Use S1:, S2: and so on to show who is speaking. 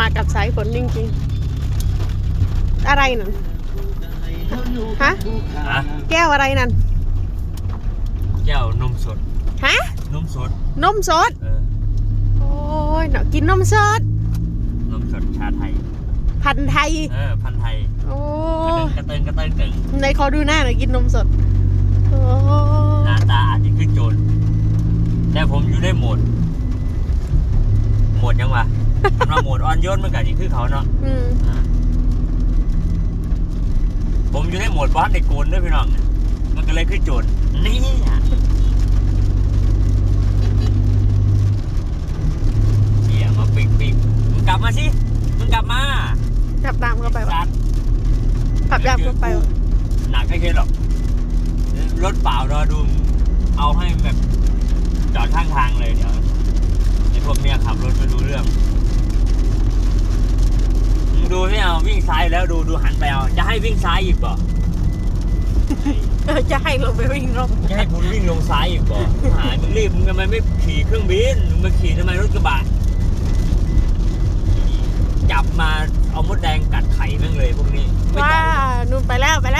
S1: ตกมากับสายฝนจริงๆ อะไรนั่น ฮะ
S2: ฮะ
S1: แก้วอะไรนั่น
S2: แก้วนมสด
S1: ฮะ
S2: นมสด
S1: นมสด
S2: เออ
S1: โอ้ยเนาะกินนมสด
S2: นมสดชาไทย
S1: พันธุ์ไทย
S2: เออ พันธุ์ไทย
S1: โอ้
S2: กระเติงกระเติงกระเติงเก่ง
S1: ในขอดูหน้าหน่อยกินนมสด โอ้
S2: หน้าตาอาจจะขึ้นโจร แต่ผมอยู่ในโหมด โหม ดยังวะสำหรับโหมดอ่อนโยนมันกับนี่คือเขาเนาะ
S1: อืม
S2: อ่าผมอยู่ในโหมดบอสในโกนด้วยพี่น้อง มันก็เลยขึ้นโจรนี่อะเชี่ยมาปิกปิกมึงกลับมาสิมึงกลับมา
S1: ขับตามเข้าไปวะ
S2: สัตว์
S1: ขับตามเข้าไปวะ
S2: หนักไม่ใช่หรอก รถเปล่ารอดู เอาให้แบบจอดข้างทางเลยเดี๋ยวไอ้พวกเนี้ยขับรถไม่รู้เรื่องมึงดูไม่เอา วิ่งซ้ายแล้วดูดูหันไปเอาจะให้วิ่งซ้ายอีกบ่
S1: เออจะให้ลงไปวิ่งรอบ
S2: จะให้คุณวิ่งลงซ้ายอีกบ่หายมึงรีบมึงทำไมไม่ขี่เครื่องบินมึงมาขี่ทำไมรถกระบะจับมาเอามดแดงกัดไข่แม่งเลยพวกนี้ไม่
S1: ว้า
S2: ต้อง
S1: นู่นไปแล้วไปแล้ว